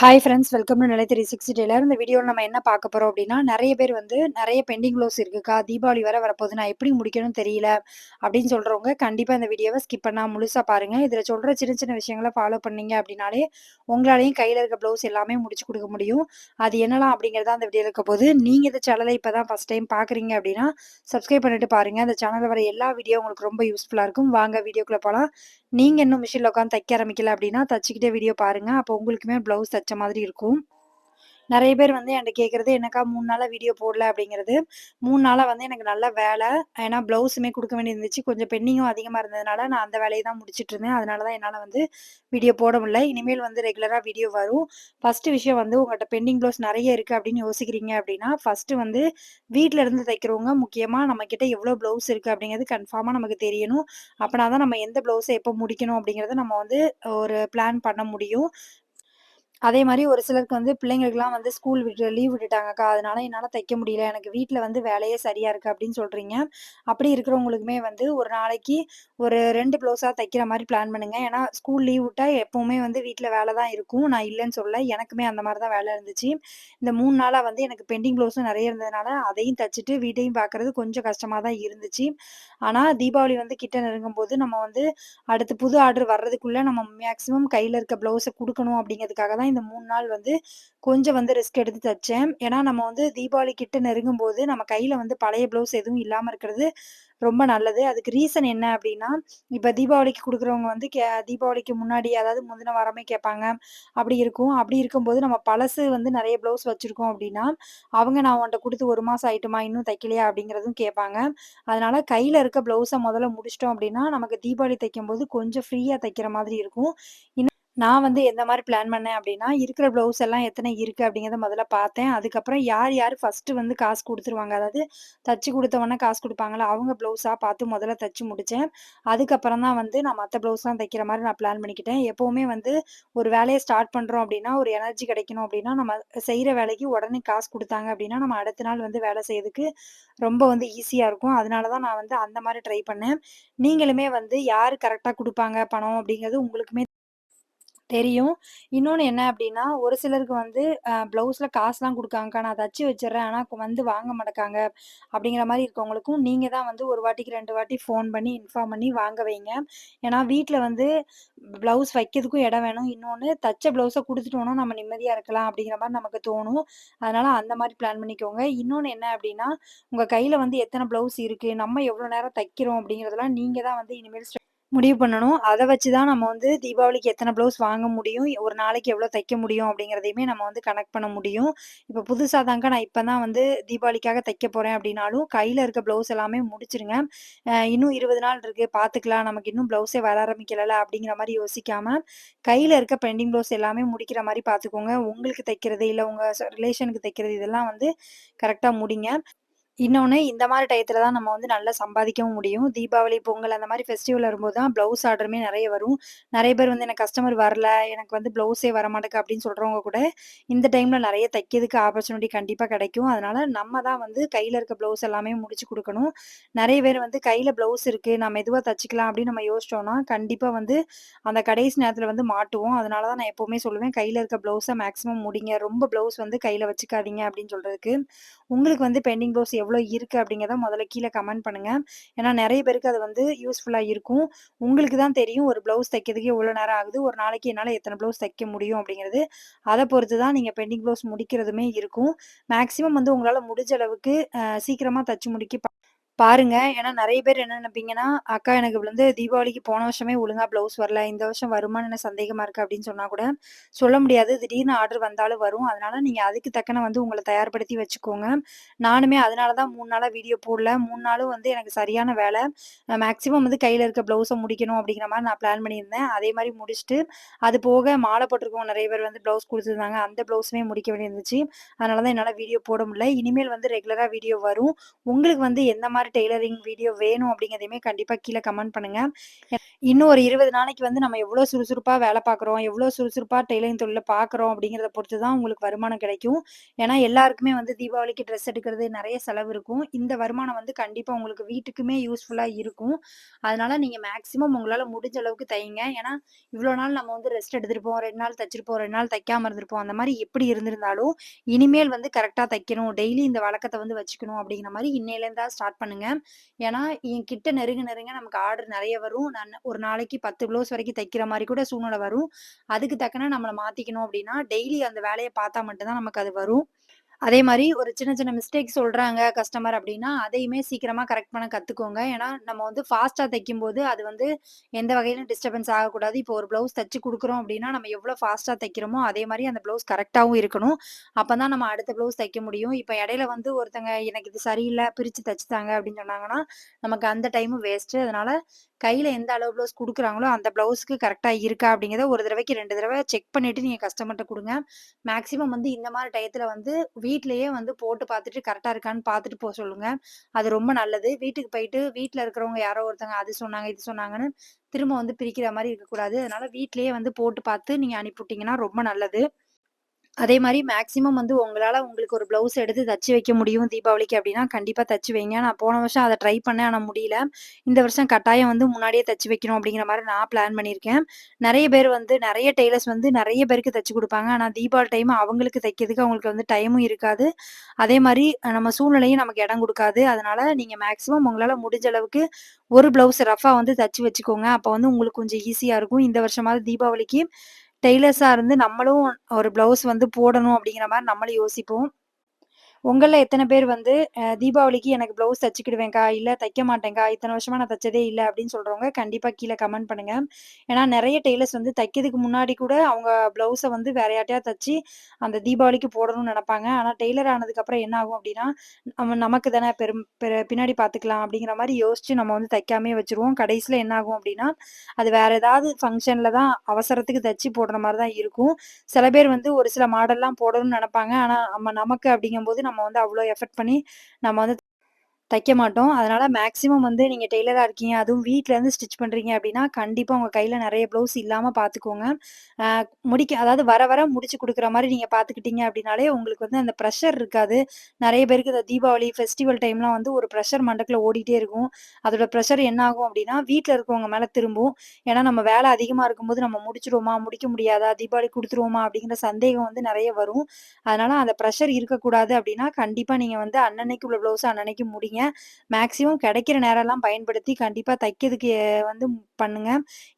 Hi friends welcome to நிலை three sixty tailor இந்த வீடியோவில் நம்ம என்ன பார்க்க போகிறோம் அப்படின்னா நிறைய பேர் வந்து நிறைய பெண்டிங் க்ளோஸ் இருக்குக்கா தீபாவளி வர வரப்போகுது நான் எப்படி முடிக்கணும்னு தெரியல அப்படின்னு சொல்கிறவங்க கண்டிப்பாக இந்த வீடியோவை ஸ்கிப் பண்ணால் முழுசாக பாருங்கள் இதில் சொல்கிற சின்ன சின்ன விஷயங்களை ஃபாலோ பண்ணீங்க அப்படின்னாலே உங்களாலையும் கையில் இருக்க ப்ளவுஸ் எல்லாமே முடிச்சு கொடுக்க முடியும். அது என்னலாம் அப்படிங்கிறதா அந்த வீடியோ இருக்க போது நீங்கள் இந்த சேனலை இப்போ தான் ஃபஸ்ட் டைம் பார்க்குறீங்க அப்படின்னா சப்ஸ்கிரைப் பண்ணிட்டு பாருங்கள் அந்த சேனலில் வர எல்லா வீடியோ உங்களுக்கு ரொம்ப யூஸ்ஃபுல்லாக இருக்கும். வாங்க வீடியோக்குள்ளே போகலாம் நீங்கள் இன்னும் மிஷினில் உட்காந்து தைக்க ஆரம்பிக்கல அப்படின்னா தச்சுக்கிட்டே வீடியோ பாருங்கள் அப்போ உங்களுக்குமே ப்ளவுஸ் தச்சு மாதிரி இருக்கும். நிறைய பேர் வந்து என்கிட்ட கேட்குறது எனக்கா மூணு நாளாக வீடியோ போடல? அப்படிங்கிறது. மூணு நாளாக வந்து எனக்கு நல்ல வேலை. ஏன்னா ப்ளவுஸுமே கொடுக்க வேண்டியிருந்துச்சு கொஞ்சம் பெண்டிங்கும் அதிகமாக இருந்ததுனால நான் அந்த வேலையை தான் முடிச்சுட்டு இருந்தேன். அதனால தான் என்னால் வந்து வீடியோ போட முடியல. இனிமேல் வந்து ரெகுலராக வீடியோ வரும். ஃபஸ்ட்டு விஷயம் வந்து உங்கள்கிட்ட பெண்டிங் ப்ளவுஸ் நிறைய இருக்குது அப்படின்னு யோசிக்கிறீங்க அப்படின்னா ஃபஸ்ட்டு வந்து வீட்டில் இருந்து தைக்கிறவங்க முக்கியமாக நம்மக்கிட்ட எவ்வளோ ப்ளவுஸ் இருக்குது அப்படிங்கிறது கன்ஃபார்மாக நமக்கு தெரியணும். அப்படின்னா தான் நம்ம எந்த ப்ளவுஸை எப்போ முடிக்கணும் அப்படிங்கிறத நம்ம வந்து ஒரு பிளான் பண்ண முடியும். அதே மாதிரி ஒரு சிலருக்கு வந்து பிள்ளைங்களுக்குலாம் வந்து ஸ்கூல் விட்டு லீவ் விட்டுட்டாங்கக்கா. அதனால என்னால் தைக்க முடியல. எனக்கு வீட்டில் வந்து வேலையே சரியாக இருக்கு அப்படின்னு சொல்கிறீங்க அப்படி இருக்கிறவங்களுக்குமே வந்து ஒரு நாளைக்கு ஒரு ரெண்டு ப்ளவுஸாக தைக்கிற மாதிரி பிளான் பண்ணுங்கள் ஏன்னா ஸ்கூல் லீவ் விட்டால் எப்போவுமே வந்து வீட்டில் வேலை தான் இருக்கும். நான் இல்லைன்னு சொல்ல எனக்குமே அந்த மாதிரி தான் வேலை இருந்துச்சு. இந்த மூணு நாளாக வந்து எனக்கு பெண்டிங் ப்ளவுஸும் நிறைய இருந்ததுனால அதையும் தைச்சிட்டு வீட்டையும் பார்க்குறது கொஞ்சம் கஷ்டமாக தான் இருந்துச்சு. ஆனால் தீபாவளி வந்து கிட்ட நெருங்கும் போது நம்ம வந்து அடுத்து புது ஆர்டர் வர்றதுக்குள்ளே நம்ம மேக்ஸிமம் கையில் இருக்க ப்ளவுஸை கொடுக்கணும் அப்படிங்கிறதுக்காக தான் இந்த மூணு நாள் வந்து கொஞ்சம் வந்து ரிஸ்க் எடுத்து தைச்சேன். ஏன்னா நம்ம வந்து தீபாவளி கிட்ட நெருங்கும் போது நம்ம கையில் வந்து பழைய ப்ளவுஸ் எதுவும் இல்லாமல் இருக்கிறது ரொம்ப நல்லது. அதுக்கு ரீசன் என்ன அப்படின்னா இப்போ தீபாவளிக்கு கொடுக்குறவங்க வந்து கே தீபாவளிக்கு முன்னாடி அதாவது முந்தின வாரமே கேட்பாங்க அப்படி இருக்கும் அப்படி இருக்கும்போது நம்ம பழசு வந்து நிறைய ப்ளவுஸ் வச்சுருக்கோம் அப்படின்னா அவங்க நான் உன்ட்ட கொடுத்து ஒரு மாதம் ஆயிட்டுமா இன்னும் தைக்கலையா? அப்படிங்கிறதும் கேட்பாங்க. அதனால கையில் இருக்க ப்ளவுஸை முதல்ல முடிச்சிட்டோம் அப்படின்னா நமக்கு தீபாவளி தைக்கும் போது கொஞ்சம் ஃப்ரீயாக தைக்கிற மாதிரி இருக்கும். நான் வந்து எந்த மாதிரி பிளான் பண்ணேன் அப்படின்னா, இருக்கிற ப்ளவுஸ் எல்லாம் எத்தனை இருக்கு அப்படிங்கிறத முதல்ல பார்த்தேன். அதுக்கப்புறம் யார் யார் ஃபர்ஸ்ட்டு வந்து காசு கொடுத்துருவாங்க அதாவது தச்சு கொடுத்தவொன்னே காசு கொடுப்பாங்களா அவங்க ப்ளவுஸா பார்த்து முதல்ல தச்சு முடிச்சேன். அதுக்கப்புறம் தான் வந்து நான் மற்ற ப்ளவுஸ்லாம் தைக்கிற மாதிரி நான் பிளான் பண்ணிக்கிட்டேன். எப்பவுமே வந்து ஒரு வேலையை ஸ்டார்ட் பண்றோம் அப்படின்னா, ஒரு எனர்ஜி கிடைக்கணும் அப்படின்னா, நம்ம செய்கிற வேலைக்கு உடனே காசு கொடுத்தாங்க அப்படின்னா, நம்ம அடுத்த நாள் வந்து வேலை செய்யறதுக்கு ரொம்ப வந்து ஈஸியா இருக்கும். அதனால தான் நான் வந்து அந்த மாதிரி ட்ரை பண்ணேன். நீங்களுமே வந்து யார் கரெக்டாக கொடுப்பாங்க பணம் அப்படிங்கிறது உங்களுக்குமே தெரியும். இன்னொன்று என்ன அப்படின்னா ஒரு சிலருக்கு வந்து ப்ளவுஸில் காசுலாம் குடுக்காங்கக்கா, நான் தச்சு வச்சிடுறேன் ஆனால் வந்து வாங்க மாட்டேக்காங்க. அப்படிங்கிற மாதிரி இருக்கவங்களுக்கும், நீங்கள் தான் வந்து ஒரு வாட்டிக்கு ரெண்டு வாட்டி ஃபோன் பண்ணி இன்ஃபார்ம் பண்ணி வாங்க வைங்க. ஏன்னா வீட்டில் வந்து ப்ளவுஸ் வைக்கிறதுக்கும் இடம் வேணும். இன்னொன்று தச்ச ப்ளவுஸை குடுத்துட்டோம்னா, நம்ம நிம்மதியாக இருக்கலாம் அப்படிங்கிற மாதிரி நமக்கு தோணும். அதனால் அந்த மாதிரி பிளான் பண்ணிக்கோங்க. இன்னொன்று என்ன அப்படின்னா உங்கள் கையில் வந்து எத்தனை ப்ளவுஸ் இருக்குது நம்ம எவ்வளோ நேரம் தைக்கிறோம்? அப்படிங்கிறதெல்லாம் நீங்கள் தான் வந்து இனிமேல் முடிவு பண்ணணும். அதை வச்சு தான் நம்ம வந்து தீபாவளிக்கு எத்தனை ப்ளவுஸ் வாங்க முடியும், ஒரு நாளைக்கு எவ்வளோ தைக்க முடியும் அப்படிங்கிறதையுமே நம்ம வந்து கனெக்ட் பண்ண முடியும். இப்போ புதுசாக தாங்க நான் இப்போ தான் வந்து தீபாவளிக்காக தைக்க போகிறேன் அப்படின்னாலும், கையில் இருக்க ப்ளவுஸ் எல்லாமே முடிச்சிருங்க இன்னும் 20 நாள் இருக்குது பார்த்துக்கலாம். நமக்கு இன்னும் ப்ளவுஸே வர ஆரம்பிக்கலை அப்படிங்கிற மாதிரி யோசிக்காமல் கையில் இருக்க பெண்டிங் ப்ளவுஸ் எல்லாமே முடிக்கிற மாதிரி பார்த்துக்கோங்க. உங்களுக்கு தைக்கிறது, இல்லை உங்கள் ரிலேஷனுக்கு தைக்கிறது இதெல்லாம் வந்து கரெக்டாக முடிங்க. இன்னொன்னு, இந்த மாதிரி டயத்துல தான் நம்ம வந்து நல்லா சம்பாதிக்கவும் முடியும். தீபாவளி, பொங்கல் அந்த மாதிரி ஃபெஸ்டிவல் வரும்போது தான் ப்ளவுஸ் ஆர்டருமே நெறைய வரும். நெறைய பேர் வந்து எனக்கு கஸ்டமர் வரல, எனக்கு வந்து ப்ளவுஸே வரமாட்டேக்கு அப்படின்னு சொல்றவங்க கூட, இந்த டைம்ல நெறைய தைக்கிறதுக்கு ஆப்பர்ச்சுனிட்டி கண்டிப்பா கிடைக்கும். அதனால நம்ம தான் வந்து கையில இருக்க ப்ளவுஸ் எல்லாமே முடிச்சு குடுக்கணும். நெறைய பேர் வந்து கையில ப்ளவுஸ் இருக்கு, நான் மெதுவா தச்சுக்கலாம் அப்படின்னு நம்ம யோசிச்சோம்னா, கண்டிப்பா வந்து அந்த கடைசி நேரத்துல வந்து மாட்டுவோம். அதனால தான் நான் எப்பவுமே சொல்லுவேன், கையில இருக்க ப்ளவுஸ மேக்ஸிமம் முடிங்க. ரொம்ப ப்ளவுஸ் வந்து கையில வச்சுக்காதீங்க அப்படின்னு சொல்றதுக்கு. உங்களுக்கு வந்து பெண்டிங் ப்ளவுஸ் எவ்வளோ இருக்கு அப்படிங்கிறத முதல்ல கீழே கமெண்ட் பண்ணுங்க. ஏன்னா நிறைய பேருக்கு அது வந்து யூஸ்ஃபுல்லாக இருக்கும். உங்களுக்கு தான் தெரியும் ஒரு ப்ளவுஸ் தைக்கிறதுக்கு எவ்வளோ நேரம் ஆகுது, ஒரு நாளைக்கு என்னால் எத்தனை ப்ளவுஸ் தைக்க முடியும் அப்படிங்கிறது. அதை பொறுத்து தான் நீங்கள் பெண்டிங் ப்ளவுஸ் முடிக்கிறதுமே இருக்கும். மேக்ஸிமம் வந்து உங்களால் முடிஞ்ச அளவுக்கு சீக்கிரமாக சீக்கிரமா தச்சு முடிக்க பாருங்க. ஏன்னா நெறைய பேர் என்ன நினைப்பீங்கன்னா "அக்கா எனக்கு வந்து தீபாவளிக்கு போன வருஷமே ஒழுங்கா ப்ளவுஸ் வரல. இந்த வருஷம் வருமான்னு எனக்கு சந்தேகமா இருக்கு." அப்படின்னு சொன்னா கூட சொல்ல முடியாது. திடீர்னு ஆர்டர் வந்தாலும் வரும். அதனால நீங்க அதுக்கு தக்கன வந்து உங்கள தயார்படுத்தி வச்சுக்கோங்க. நானுமே அதனால தான் 3 நாளா வீடியோ போடல. 3 நாளும் வந்து எனக்கு சரியான வேலை அ மேக்ஸிமம் வந்து கையில இருக்க ப்ளவுஸ முடிக்கணும் அப்படிங்கிற மாரி நான் பிளான் பண்ணியிருந்தேன். அதே மாரி முடிச்சுட்டு, அது போக மாலை போட்டிருக்கோம் நெறைய பேர் வந்து ப்ளவுஸ் குடுத்துருந்தாங்க. அந்த ப்ளவுஸுமே முடிக்க வேண்டியிருந்துச்சு. அதனால தான் என்னால வீடியோ போட முடியல. இனிமேல் வந்து ரெகுலரா வீடியோ வரும். உங்களுக்கு வந்து எந்த மாரி மாரி டெய்லரிங் வீடியோ வேணும் அப்படிங்கிறதையுமே கண்டிப்பாக கீழே கமெண்ட் பண்ணுங்க. இன்னும் ஒரு 20 நாளைக்கு வந்து நம்ம எவ்வளோ சுறுசுறுப்பாக வேலை பார்க்குறோம், எவ்வளோ சுறுசுறுப்பாக டெய்லரிங் தொழில பார்க்குறோம் அப்படிங்கிறத பொறுத்து தான் உங்களுக்கு வருமானம் கிடைக்கும். ஏன்னா எல்லாருக்குமே வந்து தீபாவளிக்கு ட்ரெஸ் எடுக்கிறது நிறைய செலவு இருக்கும். இந்த வருமானம் வந்து கண்டிப்பாக உங்களுக்கு வீட்டுக்குமே யூஸ்ஃபுல்லாக இருக்கும். அதனால நீங்கள் மேக்ஸிமம் உங்களால் முடிஞ்ச அளவுக்கு தைங்க ஏன்னா இவ்வளோ நாள் நம்ம வந்து ரெஸ்ட் எடுத்திருப்போம். ரெண்டு நாள் தைச்சிருப்போம் ரெண்டு நாள் தைக்காம இருந்திருப்போம். அந்த மாதிரி எப்படி இருந்திருந்தாலும், இனிமேல் வந்து கரெக்டாக தைக்கணும். டெய்லி இந்த வழக்கத்தை வந்து வச்சுக்கணும் அப்படிங்கிற மாதிரி இன்னையிலேருந்தா ஸ்டார்ட் பண்ணுங்க. ஏன்னா என்கிட்ட நெருங்க நெருங்க நமக்கு ஆர்டர் நிறைய வரும். நான் ஒரு நாளைக்கு 10 ப்ளவுஸ் வரைக்கும் தைக்கிற மாதிரி கூட சூழ்நிலை வரும். அதுக்கு தக்கன நம்மளை மாத்திக்கணும் அப்படின்னா, டெய்லி அந்த வேலையை பார்த்தா மட்டும்தான் நமக்கு அது வரும். அதே மாதிரி ஒரு சின்ன சின்ன மிஸ்டேக் சொல்றாங்க கஸ்டமர் அப்படின்னா, அதையுமே சீக்கிரமா கரெக்ட் பண்ண கத்துக்கோங்க. ஏன்னா நம்ம வந்து ஃபாஸ்ட்டா தைக்கும்போது, அது வந்து எந்த வகையிலும் டிஸ்டர்பன்ஸ் ஆகக்கூடாது. இப்போ ஒரு ப்ளவுஸ் தச்சு கொடுக்குறோம் அப்படின்னா, நம்ம எவ்வளோ ஃபாஸ்ட்டாக தைக்கிறோமோ, அதே மாதிரி அந்த ப்ளவுஸ் கரெக்டாகவும் இருக்கணும். அப்பதான் நம்ம அடுத்த ப்ளவுஸ் தைக்க முடியும். இப்போ இடையில வந்து ஒருத்தங்க எனக்கு இது சரியில்லை பிரிச்சு தச்சு அப்படின்னு சொன்னாங்கன்னா, நமக்கு அந்த டைமும் வேஸ்ட்டு. அதனால கையில எந்த அளவு ப்ளவுஸ் கொடுக்குறாங்களோ அந்த ப்ளவுஸ்க்கு கரெக்டாக இருக்கா அப்படிங்கிறத ஒரு தடவைக்கு ரெண்டு தடவை செக் பண்ணிட்டு நீங்க கஸ்டமர்கிட்ட கொடுங்க மேக்ஸிமம் வந்து இந்த மாதிரி டயத்துல வந்து வீட்லயே வந்து போட்டு பார்த்துட்டு கரெக்டா இருக்கான்னு பார்த்துட்டு போக சொல்லுங்க. அது ரொம்ப நல்லது. வீட்டுக்கு போயிட்டு வீட்ல இருக்கிறவங்க யாரோ ஒருத்தங்க அது சொன்னாங்க, இது சொன்னாங்கன்னு திரும்ப வந்து பிரிக்கிற மாதிரி இருக்கக்கூடாது. அதனால வீட்லயே வந்து போட்டு பார்த்து நீங்க அனுப்பிவிட்டீங்கன்னா ரொம்ப நல்லது. அதே மாதிரி மேக்ஸிமம் வந்து உங்களால உங்களுக்கு ஒரு ப்ளவுஸ் எடுத்து தச்சு வைக்க முடியும் தீபாவளிக்கு அப்படின்னா, கண்டிப்பா தச்சு வைங்க. நான் போன வருஷம் அதை ட்ரை பண்ணேன். ஆனால் முடியல. இந்த வருஷம் கட்டாயம் வந்து முன்னாடியே தச்சு வைக்கணும் அப்படிங்கிற மாதிரி நான் பிளான் பண்ணியிருக்கேன். நிறைய பேர் வந்து நிறைய டெய்லர்ஸ் வந்து நிறைய பேருக்கு தச்சு கொடுப்பாங்க ஆனால் தீபாவளி டைம் அவங்களுக்கு தைக்கிறதுக்கு அவங்களுக்கு வந்து டைமும் இருக்காது. அதே மாதிரி நம்ம சூழ்நிலையும் நமக்கு இடம் கொடுக்காது அதனால நீங்க மேக்ஸிமம் உங்களால முடிஞ்ச அளவுக்கு ஒரு ப்ளவுஸ் ரஃபாக வந்து தச்சு வச்சுக்கோங்க. அப்போ வந்து உங்களுக்கு கொஞ்சம் ஈஸியா இருக்கும். இந்த வருஷமாவது தீபாவளிக்கு டெய்லர்ஸா இருந்து நம்மளும் ஒரு ப்ளவுஸ் வந்து போடணும் அப்படிங்கிற மாதிரி நம்மளும் யோசிப்போம். உங்களில் எத்தனை பேர் வந்து தீபாவளிக்கு எனக்கு ப்ளவுஸ் தச்சுக்கிடுவேங்க்கா இல்ல தைக்க மாட்டேங்க்கா இத்தனை வருஷமா நான் தச்சதே இல்லை அப்படின்னு சொல்றவங்க கண்டிப்பா கீழே கமெண்ட் பண்ணுங்க. ஏன்னா நிறைய டெய்லர்ஸ் வந்து தைக்கிறதுக்கு முன்னாடி கூட அவங்க ப்ளவுஸை வந்து வேற யார்ட்டயாவது தச்சு அந்த தீபாவளிக்கு போடணும்னு நினைப்பாங்க ஆனா டெய்லர் ஆனதுக்கப்புறம் என்ன ஆகும் அப்படின்னா, நம்ம நமக்கு தானே பெரும் பின்னாடி பார்த்துக்கலாம் அப்படிங்கிற மாதிரி யோசிச்சு நம்ம வந்து தைக்காமே வச்சுருவோம். கடைசியில என்ன ஆகும் அப்படின்னா, அது வேற ஏதாவது ஃபங்க்ஷனில் தான் அவசரத்துக்கு தச்சு போடுற மாதிரி தான் இருக்கும். சில பேர் வந்து ஒரு சில மாடல்லாம் போடணும்னு நினைப்பாங்க ஆனா நம்ம நமக்கு அப்படிங்கும்போது நம்ம வந்து அவ்வளோ எஃபர்ட் பண்ணி நம்ம வந்து தைக்க மாட்டோம். அதனால மேக்ஸிமம் வந்து நீங்க டெய்லரா இருக்கீங்க, அதுவும் வீட்ல இருந்து ஸ்டிச் பண்றீங்க அப்படின்னா, கண்டிப்பா உங்க கையில நிறைய ப்ளவுஸ் இல்லாம பார்த்துக்கோங்க. முடிக்க அதாவது வர வர முடிச்சு கொடுக்குற மாதிரி நீங்க பாத்துக்கிட்டீங்க அப்படின்னாலே, உங்களுக்கு வந்து அந்த ப்ரெஷர் இருக்காது. நிறைய பேருக்கு இந்த தீபாவளி, ஃபெஸ்டிவல் டைம்லாம் வந்து ஒரு ப்ரெஷர் மண்டக்கில் ஓடிட்டே இருக்கும். அதோட ப்ரெஷர் என்ன ஆகும் அப்படின்னா, வீட்டில் இருக்கவங்க மேலே திரும்பும். ஏன்னா நம்ம வேலை அதிகமாக இருக்கும்போது நம்ம முடிச்சிருவோமா முடிக்க முடியாதா? தீபாவளி கொடுத்துருவோமா அப்படிங்கிற சந்தேகம் வந்து நிறைய வரும். அதனால அந்த ப்ரெஷர் இருக்கக்கூடாது அப்படின்னா, கண்டிப்பாக நீங்கள் வந்து அன்னன்னைக்கு உள்ள ப்ளவுஸ் அன்னன்னைக்கு முடிங்க. மேக்ஸிமம் கிடைக்கிற நேரம்லாம் பயன்படுத்தி கண்டிப்பாக தைக்கிறதுக்கு வந்து பண்ணுங்க.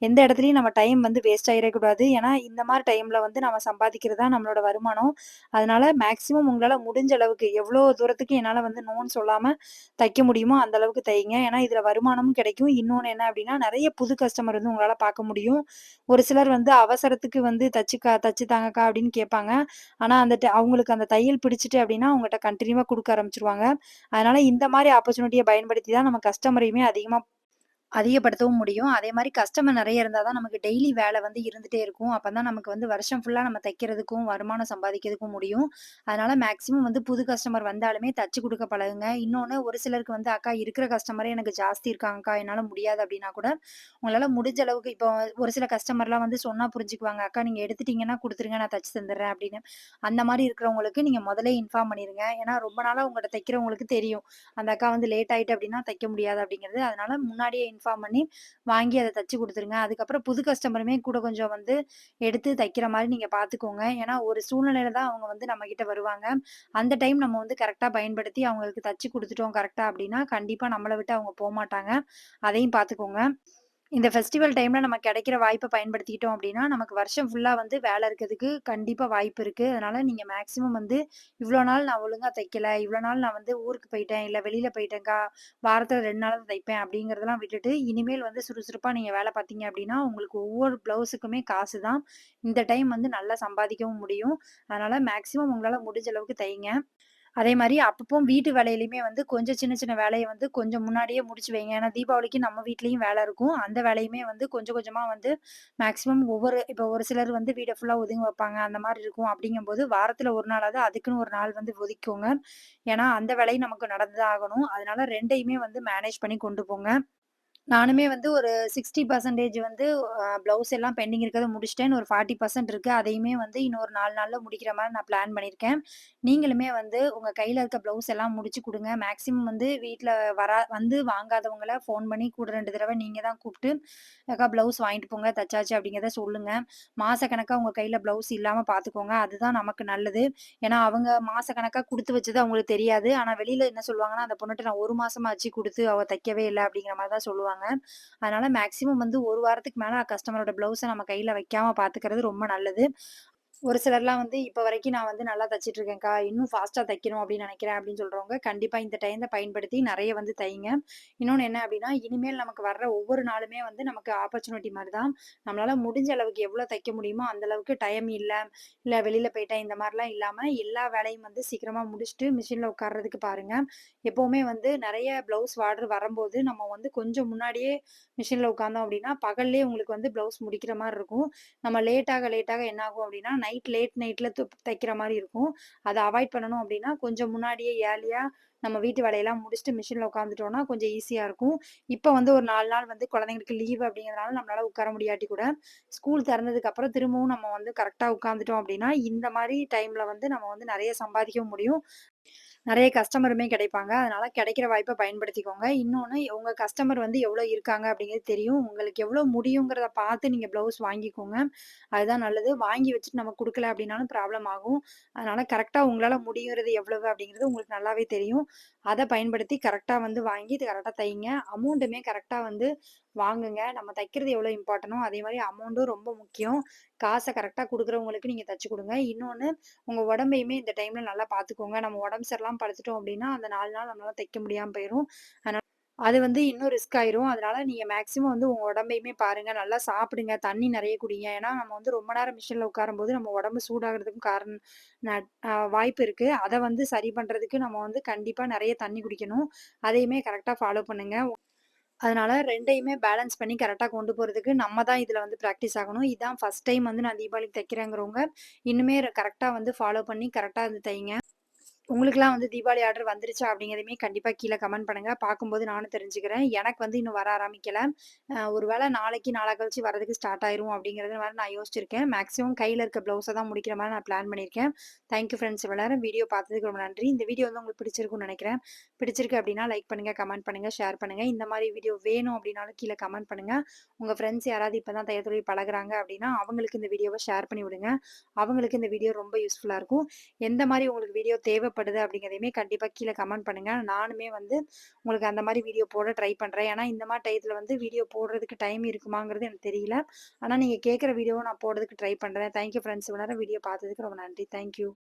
எந்த இடத்துலயும் நம்ம டைம் வந்து வேஸ்ட் ஆகிடக்கூடாது ஏன்னா இந்த மாதிரி டைம்ல வந்து நம்ம சம்பாதிக்கிறது தான் நம்மளோட வருமானம். அதனால மேக்ஸிமம் உங்களால் முடிஞ்ச அளவுக்கு எவ்வளோ தூரத்துக்கு என்னால் வந்து நோன்னு சொல்லாமல் தைக்க முடியுமோ, அந்த அளவுக்கு தைங்க. ஏன்னா இதில் வருமானமும் கிடைக்கும். இன்னொன்னு என்ன அப்படின்னா, நிறைய புது கஸ்டமர் வந்து உங்களால பார்க்க முடியும். ஒரு சிலர் வந்து அவசரத்துக்கு வந்து தச்சுக்கா தச்சு தாங்கக்கா அப்படின்னு கேட்பாங்க. ஆனா அந்த அவங்களுக்கு அந்த தையல் பிடிச்சிட்டு அப்படின்னா, அவங்ககிட்ட கண்டினியூவாக கொடுக்க ஆரம்பிச்சிருவாங்க அதனால இந்த மாதிரி ஆப்பர்ச்சுனிட்டியை பயன்படுத்தி தான் நம்ம கஸ்டமரையுமே அதிகமாக அதிகப்படுத்தவும் முடியும். அதே மாரி கஸ்டமர் நெறைய இருந்தா தான் நமக்கு டெய்லி வேலை வந்து இருந்துட்டே இருக்கும். அப்பதான் நமக்கு வந்து வருஷம் ஃபுல்லா நம்ம தைக்கிறதுக்கும், வருமானம் சம்பாதிக்கிறதுக்கும் முடியும். அதனால மேக்ஸிமம் வந்து புது கஸ்டமர் வந்தாலுமே தச்சு குடுக்க பழகுங்க. இன்னொன்னு ஒரு சிலருக்கு வந்து அக்கா இருக்கிற கஸ்டமரே எனக்கு ஜாஸ்தி இருக்காங்கக்கா, என்னால முடியாது அப்படின்னா கூட, உங்களால முடிஞ்ச அளவுக்கு இப்போ ஒரு சில கஸ்டமர்லாம் வந்து சொன்னா புரிஞ்சுக்குவாங்க. அக்கா நீங்க எடுத்துட்டீங்கன்னா குடுத்துருங்க, நான் தச்சு தந்துடுறேன் அப்படின்னு. அந்த மாரி இருக்கிறவங்களுக்கு நீங்க முதலே இன்ஃபார்ம் பண்ணிருங்க. ஏன்னா ரொம்ப நாளா உங்கட்ட தைக்கிறவங்களுக்கு தெரியும். அந்த அக்கா வந்து லேட் ஆயிட்டு அப்படின்னா தைக்க முடியாது அப்படிங்கிறது. அதனால முன்னாடியே இன்ஃபார்ம் பண்ணி வாங்கி அதை தச்சு குடுத்துருங்க. அதுக்கப்புறம் புது கஸ்டமருமே கூட கொஞ்சம் வந்து எடுத்து தைக்கிற மாதிரி நீங்க பார்த்துக்கோங்க. ஏன்னா ஒரு சூழ்நிலையில தான் அவங்க வந்து நம்ம கிட்ட வருவாங்க. அந்த டைம் நம்ம வந்து கரெக்டா பயன்படுத்தி அவங்களுக்கு தச்சு குடுத்துட்டோம் கரெக்டா அப்படின்னா, கண்டிப்பா நம்மளை விட்டு அவங்க போக மாட்டாங்க அதையும் பார்த்துக்கோங்க. இந்த ஃபெஸ்டிவல் டைம்ல நம்ம கிடைக்கிற வாய்ப்பை பயன்படுத்திக்கிட்டோம் அப்படின்னா, நமக்கு வருஷம் ஃபுல்லா வந்து வேலை இருக்கிறதுக்கு கண்டிப்பா வாய்ப்பு இருக்கு. அதனால நீங்க மேக்ஸிமம் வந்து இவ்வளோ நாள் நான் ஒழுங்கா தைக்கல, இவ்வளோ நாள் நான் வந்து ஊருக்கு போயிட்டேன், இல்ல வெளியில போயிட்டேங்க்கா வாரத்துல ரெண்டு நாள் தான் தைப்பேன் அப்படிங்கிறதெல்லாம் விட்டுட்டு, இனிமேல் வந்து சுறுசுறுப்பா நீங்க வேலை பார்த்தீங்க அப்படின்னா, உங்களுக்கு ஒவ்வொரு ப்ளவுஸுக்குமே காசு தான். இந்த டைம் வந்து நல்லா சம்பாதிக்கவும் முடியும். அதனால மேக்ஸிமம் உங்களால முடிஞ்ச அளவுக்கு தைங்க. அதே மாதிரி அப்பப்போ வீட்டு வேலையிலயுமே வந்து கொஞ்சம் சின்ன சின்ன வேலையை வந்து கொஞ்சம் முன்னாடியே முடிச்சு வைங்க. ஏன்னா தீபாவளிக்கு நம்ம வீட்லயும் வேலை இருக்கும். அந்த வேலையுமே வந்து கொஞ்சம் கொஞ்சமா வந்து மேக்ஸிமம் ஒவ்வொரு இப்போ ஒரு சிலர் வந்து வீடை ஃபுல்லா ஒதுங்க வைப்பாங்க. அந்த மாதிரி இருக்கும். அப்படிங்கும்போது வாரத்துல ஒரு நாளாவது அதுக்குன்னு ஒரு நாள் வந்து ஒதுக்கோங்க ஏன்னா அந்த வேலையும் நமக்கு நடந்து தான் ஆகணும். அதனால ரெண்டையுமே வந்து மேனேஜ் பண்ணி கொண்டு போங்க. நானுமே வந்து ஒரு 60% வந்து அ ப்ளவுஸ் எல்லாம் பெண்டிங் இருக்கிறத முடிச்சுட்டேன். ஒரு 40% இருக்கு. அதையுமே வந்து இன்னும் ஒரு 4 நாள்ல முடிக்கிற மாரி நான் பிளான் பண்ணியிருக்கேன். நீங்களுமே வந்து உங்க கையில இருக்க ப்ளவுஸ் எல்லாம் முடிச்சு குடுங்க. மேக்ஸிமம் வந்து வீட்ல வரா வந்து வாங்காதவங்கள ஃபோன் பண்ணி கூட 2 தடவ நீங்க தான் கூப்ட்டு, "அக்கா ப்ளவுஸ் வாங்கிட்டு போங்க, தச்சாச்சு" அப்படிங்கிறத சொல்லுங்க. மாசக்கணக்கா உங்க கையில ப்ளவுஸ் இல்லாம பாத்துக்கோங்க. அதுதான் நமக்கு நல்லது. ஏன்னா அவங்க மாசக்கணக்கா குடுத்து வச்சது அவங்களுக்கு தெரியாது. ஆனா வெளியில என்ன சொல்லுவாங்கன்னா, "அந்த பொண்ணுட்ட நான் 1 மாசமாச்சு குடுத்து அவ தைக்கவே இல்ல" அப்படிங்கிற மாரி தான் சொல்லுவாங்க. அதனால மேக்ஸிமம் வந்து ஒரு வாரத்துக்கு மேல கஸ்டமரோட ப்ளவுஸை நம்ம கையில வைக்காம பாத்துக்கிறது ரொம்ப நல்லது. ஒரு சிலர்லாம் வந்து "இப்ப வரைக்கும் நான் வந்து நல்லா தச்சிட்டு இருக்கேன்க்கா. இன்னும் ஃபாஸ்ட்டாக தைக்கணும் அப்படின்னு நினைக்கிறேன் அப்படின்னு சொல்றவங்க, கண்டிப்பா இந்த டைத்த பயன்படுத்தி நிறைய வந்து தைங்க. இன்னொன்னு என்ன அப்படின்னா, இனிமேல் நமக்கு வர்ற ஒவ்வொரு நாளுமே வந்து நமக்கு ஆப்பர்ச்சுனிட்டி மாதிரி தான். நம்மளால முடிஞ்ச அளவுக்கு எவ்வளோ தைக்க முடியுமோ, அந்த அளவுக்கு டைம் இல்ல, இல்ல வெளியில போயிட்டேன் இந்த மாதிரிலாம் இல்லாம, எல்லா வேலையும் வந்து சீக்கிரமா முடிச்சுட்டு மிஷின்ல உட்கார்றதுக்கு பாருங்க. எப்பவுமே வந்து நிறைய ப்ளவுஸ் ஆர்டர் வரும்போது நம்ம வந்து கொஞ்சம் முன்னாடியே மிஷின்ல உட்கார்ந்தோம் அப்படின்னா, பகல்லே உங்களுக்கு வந்து ப்ளவுஸ் முடிக்கிற மாதிரி இருக்கும். நம்ம லேட்டாக லேட்டாக என்ன ஆகும் அப்படின்னா, நைட் லேட் நைட்ல தைக்கிற மாதிரி இருக்கும். அதை அவாய்ட் பண்ணணும் அப்படின்னா, கொஞ்சம் முன்னாடியே ஏர்லியா நம்ம வீட்டு வேலையெல்லாம் முடிச்சுட்டு மிஷின்ல உட்காந்துட்டோம்னா, கொஞ்சம் ஈஸியாக இருக்கும். இப்போ வந்து ஒரு நாலு நாள் வந்து குழந்தைங்களுக்கு லீவு அப்படிங்கிறதுனால நம்மளால உட்கார முடியாட்டி கூட, ஸ்கூல் திறந்ததுக்கு அப்புறம் திரும்பவும் நம்ம வந்து கரெக்டாக உட்காந்துட்டோம் அப்படின்னா, இந்த மாதிரி டைம்ல வந்து நம்ம வந்து நிறைய சம்பாதிக்கவும் முடியும். நிறைய கஸ்டமருமே கிடைப்பாங்க. அதனால கிடைக்கிற வாய்ப்பை பயன்படுத்திக்கோங்க. இன்னொன்னு உங்கள் கஸ்டமர் வந்து எவ்வளோ இருக்காங்க அப்படிங்கிறது தெரியும். உங்களுக்கு எவ்வளோ முடியுங்கிறத பார்த்து நீங்கள் ப்ளவுஸ் வாங்கிக்கோங்க. அதுதான் நல்லது. வாங்கி வச்சுட்டு நம்ம கொடுக்கல அப்படின்னாலும் ப்ராப்ளம் ஆகும். அதனால கரெக்டாக உங்களால முடியுறது எவ்வளவு அப்படிங்கிறது உங்களுக்கு நல்லாவே தெரியும். அதை பயன்படுத்தி கரெக்டாக வந்து வாங்கி கரெக்டாக தைங்க. அமௌண்ட்டுமே கரெக்டாக வந்து வாங்குங்க. நம்ம தைக்கிறது எவ்வளோ இம்பார்ட்டனோ, அதே மாதிரி அமௌண்ட்டும் ரொம்ப முக்கியம். காசை கரெக்டாக கொடுக்குறவங்களுக்கு நீங்க தச்சு கொடுங்க இன்னொன்னு உங்க உடம்பையுமே இந்த டைம்ல நல்லா பார்த்துக்கோங்க. நம்ம உடம்பு சரியில்லாம படுத்துட்டோம் அப்படின்னா, அந்த நாலு நாள் நம்மளால தைக்க முடியாமல் போயிரும். அதனால அது வந்து இன்னும் ரிஸ்க் ஆயிரும். அதனால நீங்க மேக்ஸிமம் வந்து உங்க உடம்பையுமே பாருங்க. நல்லா சாப்பிடுங்க. தண்ணி நிறைய குடிங்க. ஏன்னா, நம்ம வந்து ரொம்ப நேரம் மிஷின்ல உட்காரும்போது நம்ம உடம்பு சூடாகிறதுக்கும் காரணம் வாய்ப்பு இருக்கு. அதை வந்து சரி பண்றதுக்கு நம்ம வந்து கண்டிப்பா நிறைய தண்ணி குடிக்கணும். அதையுமே கரெக்டாக ஃபாலோ பண்ணுங்க. அதனால ரெண்டையுமே பேலன்ஸ் பண்ணி கரெக்டாக கொண்டு போகிறதுக்கு நம்ம தான் இதில் வந்து ப்ராக்டிஸ் ஆகணும். இதான் ஃபர்ஸ்ட் டைம் வந்து நான் தீபாவளிக்கு தைக்கிறேங்கிறவங்க, இன்னுமே கரெக்டாக வந்து ஃபாலோ பண்ணி கரெக்டாக வந்து தைங்க. உங்களுக்கெல்லாம் வந்து தீபாவளி ஆர்டர் வந்துருச்சா? அப்படிங்கிறதையுமே கண்டிப்பாக கீழே கமெண்ட் பண்ணுங்கள் பார்க்கும்போது நானும் தெரிஞ்சுக்கிறேன். எனக்கு வந்து இன்னும் வர ஆரம்பிக்கலை ஒருவேளை ஒரு நாளைக்கு, நாளா கழிச்சு வரதுக்கு ஸ்டார்ட் ஆயிரும் அப்படிங்கிறது மாதிரி நான் யோசிச்சிருக்கேன். மேக்ஸிமம் கையில் இருக்க ப்ளவுஸை தான் முடிக்கிற மாதிரி நான் பிளான் பண்ணியிருக்கேன். Thank you friends. எல்லாரும் வீடியோ பார்த்ததுக்கு ரொம்ப நன்றி. இந்த வீடியோ வந்து உங்களுக்கு பிடிச்சிருக்கும்னு நினைக்கிறேன் பிடிச்சிருக்கு அப்படின்னா லைக் பண்ணுங்கள் கமெண்ட் பண்ணுங்கள் ஷேர் பண்ணுங்கள் இந்த மாதிரி வீடியோ வேணும் அப்படின்னாலும் கீழே கமெண்ட் பண்ணுங்கள் உங்கள் ஃப்ரெண்ட்ஸ் யாராவது இப்போ தான் தையல் தொழில் பழகுறாங்க அப்படின்னா, அவங்களுக்கு இந்த வீடியோவை ஷேர் பண்ணி விடுங்க. அவங்களுக்கு இந்த வீடியோ ரொம்ப யூஸ்ஃபுல்லாக இருக்கும். எந்த மாதிரி உங்களுக்கு வீடியோ தேவைப்படுது அப்படிங்கிறதையுமே கண்டிப்பாக கீழே கமெண்ட் பண்ணுங்க. நானுமே வந்து உங்களுக்கு அந்த மாதிரி வீடியோ போட ட்ரை பண்ணுறேன் ஏன்னா, இந்த மாதிரி டயத்தில் வந்து வீடியோ போடுறதுக்கு டைம் இருக்குமாங்கிறது எனக்கு தெரியல. ஆனால் நீங்கள் கேட்குற வீடியோவை நான் போடுறதுக்கு ட்ரை பண்ணுறேன் தேங்க் யூ ஃப்ரெண்ட்ஸ். இவ்வளோ நேரம் வீடியோ பார்த்ததுக்கு ரொம்ப நன்றி. Thank you.